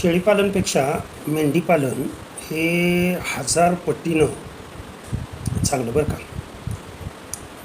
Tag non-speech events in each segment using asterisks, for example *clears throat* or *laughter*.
शेळीपालनपेक्षा मेंढीपालन हे हजार पटीनं चांगलं बरं का.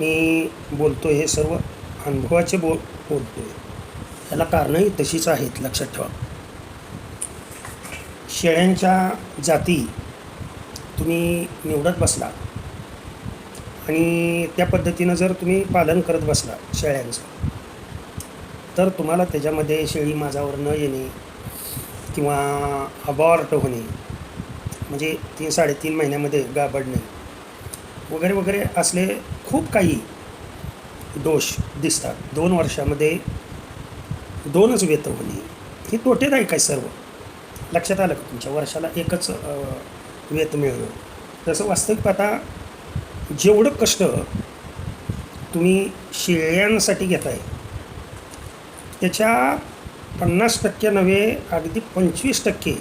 मी बोलतो हे सर्व अनुभवाचे बो बोलतो आहे त्याला कारणंही तशीच आहेत लक्षात ठेवा. शेळ्यांच्या जाती तुम्ही निवडत बसला आणि त्या पद्धतीनं जर तुम्ही पालन करत बसला शेळ्यांचं तर तुम्हाला त्याच्यामध्ये शेळी माझावर न येणे किंवा अबॉर्ट होणे म्हणजे तीन साडेतीन महिन्यामध्ये गाबडणे वगैरे वगैरे असले खूप काही दोष दिसतात. दोन वर्षामध्ये दोनच वेत होणे हे तोटेदायक आहे सर्व? लक्षात आलं का तुमच्या? वर्षाला एकच वेत मिळणं. तसं वास्तविक पाहता जेवढं कष्ट तुम्ही शेळ्यांसाठी घेताय त्याच्या पन्नास टक्के नव्हे अगदी पंचवीस टक्के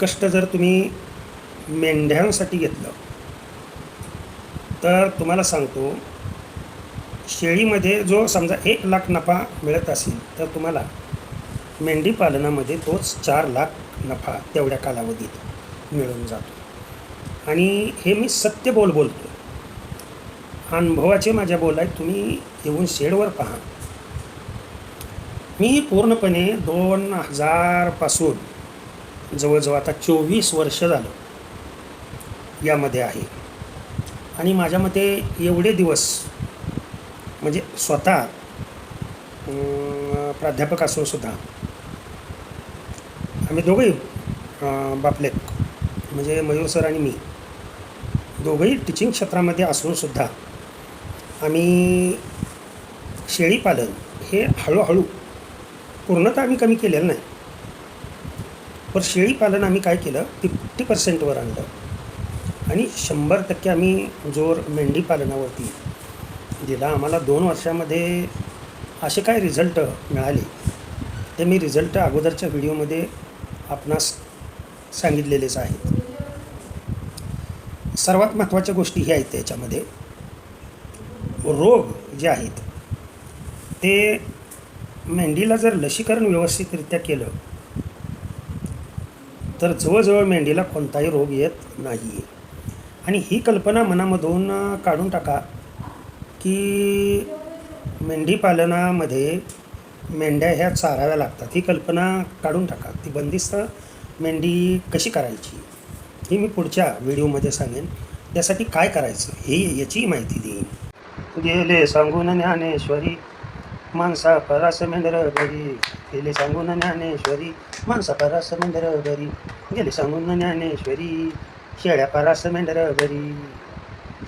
कष्ट जर तुम्ही मेंढ्यांसाठी घेतलं तर तुम्हाला सांगतो शेळीमध्ये जो समजा एक लाख नफा मिळत असेल तर तुम्हाला मेंढी पालनामध्ये तोच चार लाख नफा तेवढ्या कालावधीत मिळून जातो. आणि हे मी सत्य बोल बोलतो अनुभवाचे माझ्या बोल आहेत तुम्ही येऊन शेडवर पहा. मी पूर्णपणे दोन हजारपासून जवळजवळ आता चोवीस वर्ष झालं यामध्ये आहे. आणि माझ्या मते एवढे दिवस म्हणजे स्वतः प्राध्यापक असून सुद्धा आम्ही दोघंही बापलेक म्हणजे मयूर सर आणि मी दोघंही टीचिंग क्षेत्रामध्ये असूनसुद्धा आम्ही शेळीपालन हे हळूहळू पूर्णतः आम्ही कमी केलेलं नाही. पण शेळीपालन आम्ही काय केलं? फिफ्टी पर्सेंटवर आणलं. आणि शंभर टक्के आम्ही जोर मेंढी पालनावरती दिला. आम्हाला दोन वर्षामध्ये असे काय रिझल्ट मिळाले? ते मी रिझल्ट अगोदरच्या व्हिडिओमध्ये आपणास सांगितलेलेच आहेत. सर्वात महत्त्वाच्या गोष्टी ह्या आहेत त्याच्यामध्ये. रोग जे आहेत ते मेंढीला जर लसीकरण व्यवस्थितरित्या केलं तर जवळजवळ मेंढीला कोणताही रोग येत नाही आणि ही कल्पना मनामधून काढून टाका की मेंढीपालनामध्ये मेंढ्या ह्या चाराव्या लागतात. ही कल्पना काढून टाका. ती बंदिस्त मेंढी कशी करायची हे मी पुढच्या व्हिडिओमध्ये सांगेन. त्यासाठी काय करायचं हे याची माहिती देईन. गेले सांगून ज्ञानेश्वरी माणसा परास मेंढर घरी गेले सांगून ज्ञानेश्वरी. माणसा परास मेंढर घरी गेले सांगून ज्ञानेश्वरी. शेळ्या परास मेंढर घरी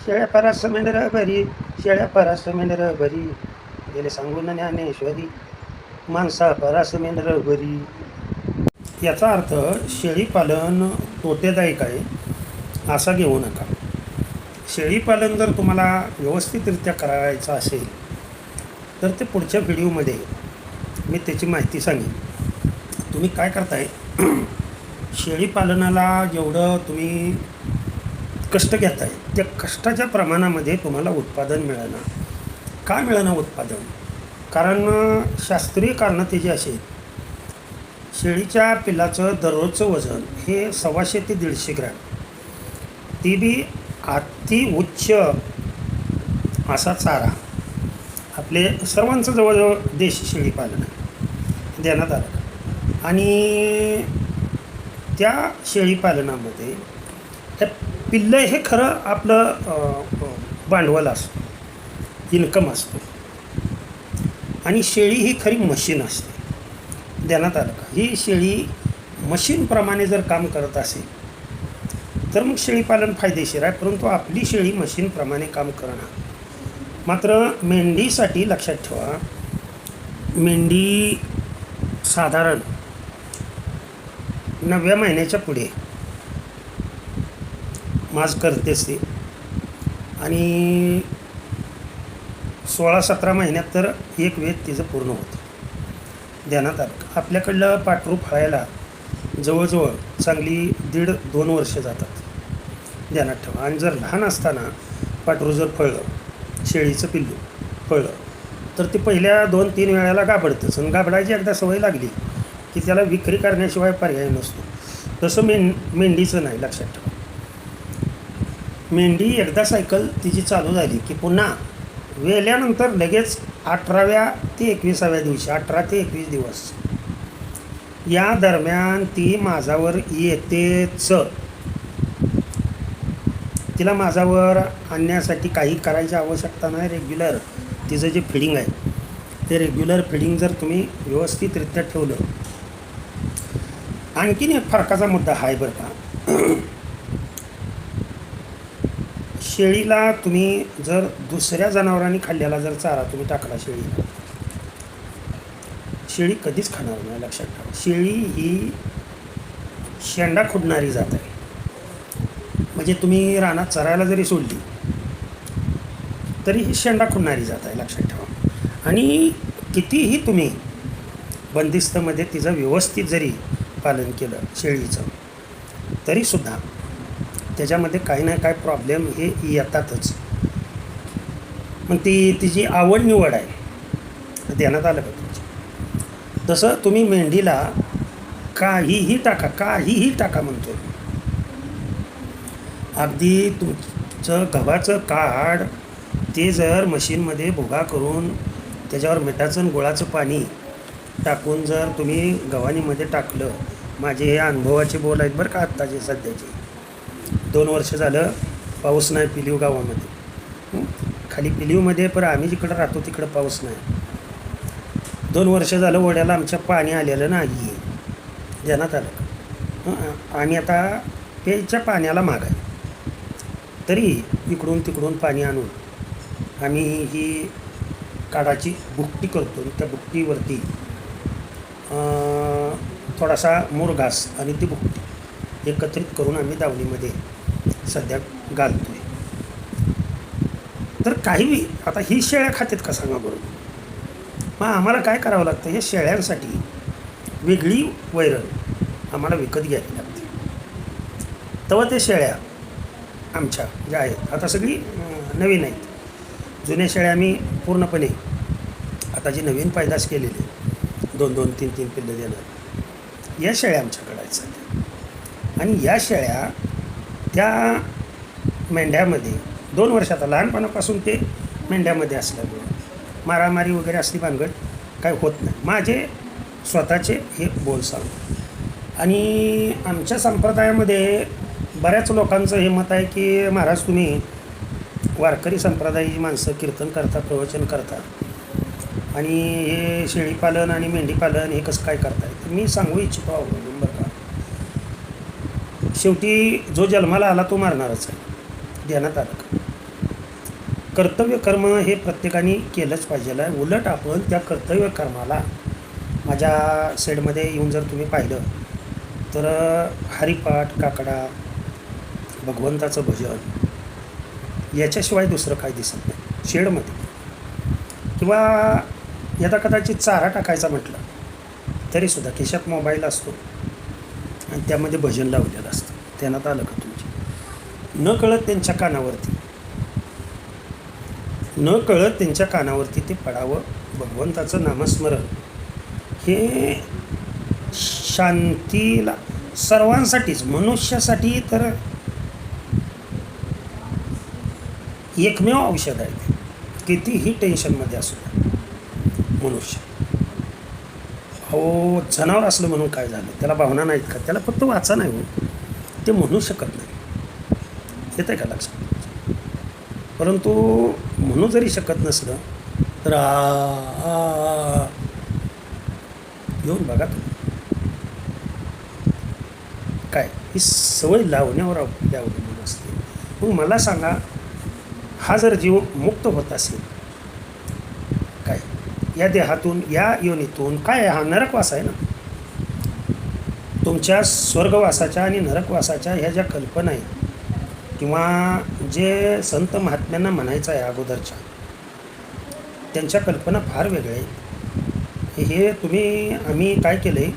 शेळ्या परास मेंढर घरी शेळ्या परास मेंढर घरी गेले सांगून ज्ञानेश्वरी. माणसा परास मेंढर घरी याचा अर्थ शेळीपालन तोटेदायक आहे असा घेऊ नका. शेळीपालन जर तुम्हाला व्यवस्थितरित्या करायचं असेल तर ते पुढच्या व्हिडिओमध्ये मी त्याची माहिती सांगेन. तुम्ही काय करताय? *clears throat* शेळीपालनाला जेवढं तुम्ही कष्ट घेताय त्या कष्टाच्या प्रमाणामध्ये तुम्हाला उत्पादन मिळणार का मिळणार उत्पादन? कारण शास्त्रीय कारणं त्याची अशी शेळीच्या पिलाचं दररोजचं वजन हे सव्वाशे ते दीडशे ग्रॅम. ती बी अति उच्च असा चारा. आपले सर्वांचं जवळजवळ देश शेळीपालन आहे देण्यात आलं. आणि त्या शेळीपालनामध्ये त्या पिल्लं हे खरं आपलं भांडवल असतं इन्कम असतो. आणि शेळी ही खरी मशीन असते. देण्यात आलं का? ही शेळी मशीनप्रमाणे जर काम करत असेल तर मग शेळीपालन फायदेशीर आहे परंतु आपली शेळी मशीनप्रमाणे काम करणं मात्र मेंढीसाठी लक्षात ठेवा मेंढी साधारण नवव्या महिन्याच्या पुढे माज करते असते. आणि सोळा सतरा महिन्यात तर एक वेद तिचं पूर्ण होतं. ध्यानात आलं. आपल्याकडलं पाटरू फळायला जवळजवळ चांगली दीड दोन वर्ष जातात. ध्यानात ठेवा. आणि जर लहान असताना पाटरू जर फळलं शेळीचं पिल्लू पळलं तर ते पहिल्या दोन तीन वेळाला गाबडतंच आणि घाबडायची एकदा सवय लागली की त्याला विक्री करण्याशिवाय पर्याय नसतो. तसं में मेंढीचं नाही लक्षात ठेवा. मेंढी एकदा सायकल तिची चालू झाली की पुन्हा वेल्यानंतर लगेच अठराव्या ते एकविसाव्या दिवशी अठरा ते एकवीस दिवस. या दरम्यान ती माझावर येतेच. तिला माझावर आणण्यासाठी काही करायची आवश्यकता नाही. रेग्युलर तिचं जे फिडिंग आहे ते रेग्युलर फिडिंग जर तुम्ही व्यवस्थितरित्या ठेवलं. आणखीन एक फरकाचा मुद्दा आहे बरं का. *clears throat* शेळीला तुम्ही जर दुसऱ्या जनावरांनी खाल्ल्याला जर चारा तुम्ही टाकला शेळीला. शेळी कधीच खाणार नाही लक्षात ठेवा. शेळी ही शेंडा खुडणारी जात आहे. म्हणजे तुम्ही रानात चरायला जरी सोडली तरी ही शेंडा खुडणारी जात आहे लक्षात ठेवा. आणि कितीही तुम्ही बंदिस्तमध्ये तिचं व्यवस्थित जरी पालन केलं शेळीचं तरीसुद्धा त्याच्यामध्ये काही ना काही प्रॉब्लेम हे येतातच. मग ती तिची आवड निवड आहे ध्यानात आलं का तुमच्या तसं तुम्ही मेंढीला काहीही टाका काहीही टाका म्हणतो अगदी तुमचं गव्हाचं काढ ते जर मशीनमध्ये भुगा करून त्याच्यावर मिठाचं आणि गुळाचं पाणी टाकून जर तुम्ही गव्हाणीमध्ये टाकलं माझे हे अनुभवाचे बोल आहेत बरं का आत्ताचे सध्याचे. दोन वर्ष झालं पाऊस नाही पिलीव गावामध्ये. खाली पिलीवमध्ये पण आम्ही जिकडं राहतो तिकडं पाऊस नाही. दोन वर्ष झालं ओढ्याला आमच्या पाणी आलेलं नाही आहे आलं. आणि आता प्यायच्या पाण्याला माग आहे. तरी इकडून तिकडून पाणी आणून आम्ही ही काडाची बुकटी करतो. आणि त्या बुकटीवरती थोडासा मुरघास आणि ती बुकटी एकत्रित करून आम्ही दावणीमध्ये सध्या घालतो आहे तर काही आता ही शेळ्या खातात का सांगा बरोबर मग आम्हाला काय करावं लागतं? हे शेळ्यांसाठी वेगळी वैरण आम्हाला विकत घ्यावी लागते. तेव्हा ते शेळ्या आमच्या ज्या आहेत आता सगळी नवीन आहेत. जुन्या शेळ्या आम्ही पूर्णपणे आता जी नवीन पैदास केलेली दोन दोन तीन तीन पिल्लं देणार. या शेळ्या आमच्याकडे आहेत सध्या. आणि या शेळ्या त्या मेंढ्यामध्ये दोन वर्षात लहानपणापासून ते मेंढ्यामध्ये असल्यामुळे मारामारी वगैरे असली भानगड काय होत नाही. माझे स्वतःचे हे बोल सांग आणि आमच्या संप्रदायामध्ये बऱ्याच लोकांचं हे मत आहे की महाराज तुम्ही वारकरी संप्रदायाची माणसं कीर्तन करता प्रवचन करता. आणि हे शेळीपालन आणि मेंढीपालन हे कसं काय करताय? तर मी सांगू इच्छितो अवलंबून बरं का. शेवटी जो जन्माला आला तो मारणारच आहे. ध्यानात आलं का? कर्तव्य कर्म हे प्रत्येकाने केलंच पाहिजे आहे. उलट आपण त्या कर्तव्य कर्माला माझ्या सेडमध्ये येऊन जर तुम्ही पाहिलं तर हरिपाठ काकडा भगवंताचं भजन. याच्याशिवाय दुसरं काय दिसत नाही. शेडमध्ये. किंवा यदा कदाचित चारा टाकायचा म्हटलं तरीसुद्धा खिशात मोबाईल असतो. आणि त्यामध्ये भजन लावलेलं असतं. त्यांना आलं का तुमची न कळत त्यांच्या कानावरती. न कळत त्यांच्या कानावरती ते पडावं. भगवंताचं नामस्मरण. हे शांतीला सर्वांसाठीच मनुष्यासाठी तर एकमेव औषध आहे ते. कितीही टेन्शनमध्ये असू द्या. मनुष्य. अहो जनावर असलं म्हणून काय झालं? त्याला भावना नाहीत का? त्याला फक्त वाचा नाही हो ते म्हणू शकत नाही. येत आहे का लक्षात? परंतु म्हणू जरी शकत नसलं तर आ, येऊन बघा तुम्ही. काय? ही सवय लावण्यावर आपली अवलंबून असते. मग मला सांगा हा जर जीव मुक्त होत असेल काय? या देहातून या योनीतून काय? हा नरकवास आहे ना? तुमच्या स्वर्गवासाच्या आणि नरकवासाच्या ह्या ज्या कल्पना आहेत किंवा जे संत महात्म्यांना म्हणायचं आहे अगोदरच्या त्यांच्या कल्पना फार वेगळ्या आहेत. हे तुम्ही आम्ही काय केलं आहे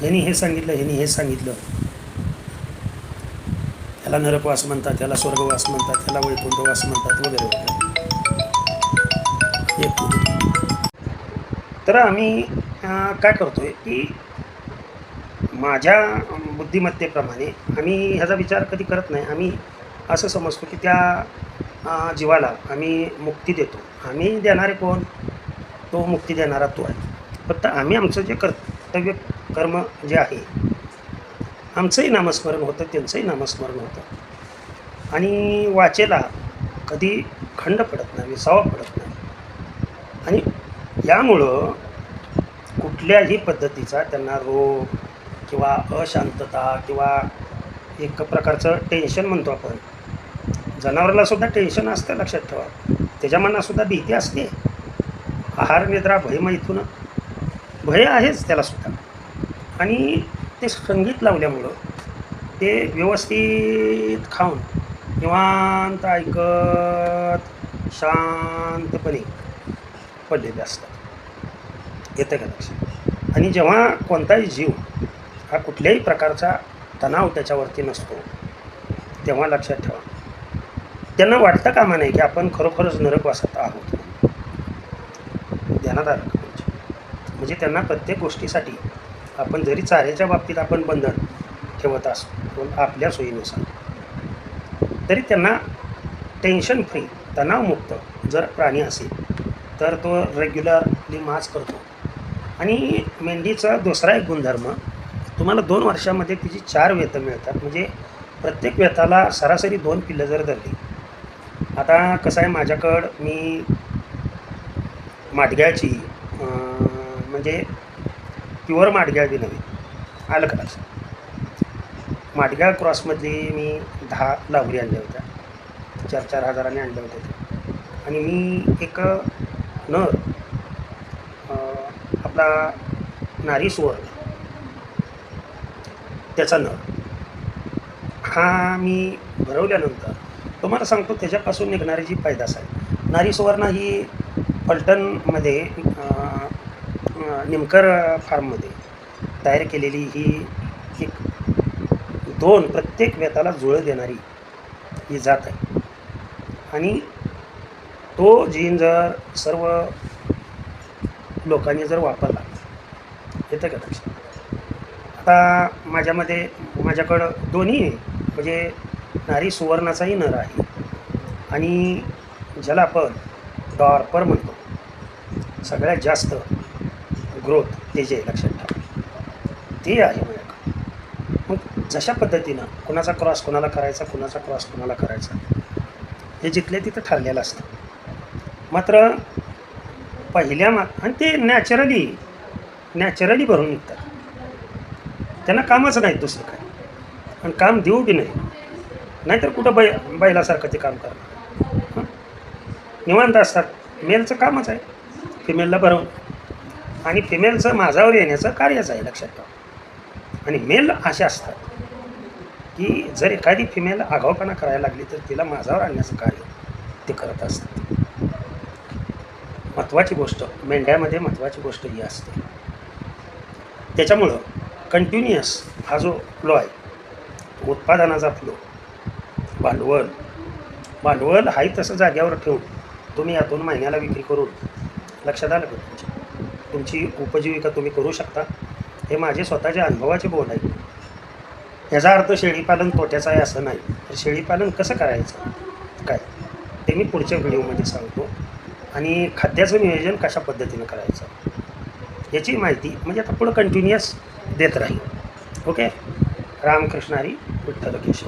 ह्यांनी हे सांगितलं ह्यांनी हे सांगितलं. त्याला नरकवास म्हणतात त्याला स्वर्गवास म्हणतात त्याला वैकुंठवास म्हणतात वगैरे वगैरे. एक तर आम्ही काय करतोय की माझ्या बुद्धिमत्तेप्रमाणे आम्ही ह्याचा विचार कधी करत नाही. आम्ही असं समजतो की त्या जीवाला आम्ही मुक्ती देतो. आम्ही देणारे कोण? तो मुक्ती देणारा तो आहे. फक्त आम्ही आमचं जे कर्तव्य कर्म जे आहे आमचंही नामस्मरण होतं त्यांचंही नामस्मरण होतं. आणि वाचेला कधी खंड पडत नाही विसावा पडत नाही. आणि यामुळं कुठल्याही पद्धतीचा त्यांना रोग किंवा अशांतता किंवा एक प्रकारचं टेन्शन म्हणतो आपण. जनावराला सुद्धा टेन्शन असतं लक्षात ठेवा. त्याच्या मनातसुद्धा भीती असते. आहार निद्रा भय मैथून. भय आहेच त्याला सुद्धा. आणि ते संगीत लावल्यामुळं ते व्यवस्थित खाऊन निवांत ऐकत शांतपणे पडलेले असतात. येतं का लक्षात आणि जेव्हा कोणताही जीव हा कुठल्याही प्रकारचा तणाव त्याच्यावरती नसतो तेव्हा लक्षात ठेवा. त्यांना वाटतं कामा नाही की आपण खरोखरच नरकवासात आहोत? ध्यानात आलं म्हणजे. म्हणजे त्यांना प्रत्येक गोष्टीसाठी आपण जरी चाऱ्याच्या बाबतीत आपण बंधन ठेवत असतो आपल्या सोयीनुसार तरी त्यांना टेन्शन फ्री तणावमुक्त जर प्राणी असेल तर तो रेग्युलरली मास करतो. आणि मेंढीचा दुसरा एक गुणधर्म तुम्हाला दोन वर्षामध्ये तिची चार वेतं मिळतात. म्हणजे प्रत्येक व्यथाला सरासरी दोन पिल्लं जर धरली आता कसं आहे माझ्याकडं मी माटग्याची म्हणजे प्युअर माडग्या बी नव्हे. आलं का लक्षात? माडग्या क्रॉसमधली मी दहा लावरी आणल्या होत्या. चार चार हजाराने आणल्या होत्या आणि मी एक नर आपला नारी सुवर्ण त्याचा नर हा मी भरवल्यानंतर तुम्हाला सांगतो त्याच्यापासून निघणारी जी पैदास आहे. नारी सुवर्ण ही पलटणमध्ये निमकर फार्ममध्ये तयार केलेली ही एक दोन प्रत्येक वेताला जुळं देणारी ही जात आहे. आणि तो जीन जर सर्व लोकांनी जर वापरला येतं का लक्षात आता माझ्यामध्ये माझ्याकडं दोन्ही आहे. म्हणजे नारी सुवर्णाचाही नर आहे. आणि ज्याला आपण डॉर्पर म्हणतो सगळ्यात जास्त ग्रोथ हे जे आहे लक्षात ठेवा. ते आहे मग जशा पद्धतीनं कुणाचा क्रॉस कोणाला करायचा कुणाचा क्रॉस कोणाला करायचा हे जिथले तिथं ठरलेलं असतं. मात्र पहिल्या मा आणि ते नॅचरली नॅचरली भरून निघतात. त्यांना कामच नाही दुसरं काय आणि काम देऊ बी नाही नाहीतर कुठं बै बैलासारखं ते काम करणार. निवांत असतात. मेलचं कामच आहे. फिमेलला भरवून आणि फिमेलचं माझावर येण्याचं कार्यच आहे लक्षात ठेवा. आणि मेल असे असतात की जर एखादी फिमेल आगाऊपणा करायला लागली तर तिला माझावर आणण्याचं कार्य ते करत असतात. महत्त्वाची गोष्ट मेंढ्यामध्ये महत्त्वाची गोष्ट ही असते. त्याच्यामुळं कंटिन्युअस हा जो फ्लो आहे उत्पादनाचा फ्लो भांडवल भांडवल हाही तसं जाग्यावर ठेवून तुम्ही यातून महिन्याला विक्री करून लक्षात आलं का तुमच्या? तुमची उपजीविका तुम्ही करू शकता. हे माझे स्वतःचे अनुभवाचे बोल आहे याचा अर्थ शेळीपालन तोट्याचं आहे असं नाही. तर शेळीपालन कसं करायचं? काय? ते मी पुढच्या व्हिडिओमध्ये सांगतो. आणि खाद्याचं नियोजन कशा पद्धतीनं करायचं? याची माहिती म्हणजे आता पुढं कंटिन्युअस देत राहील. ओके रामकृष्णारी विठ्ठल केशव.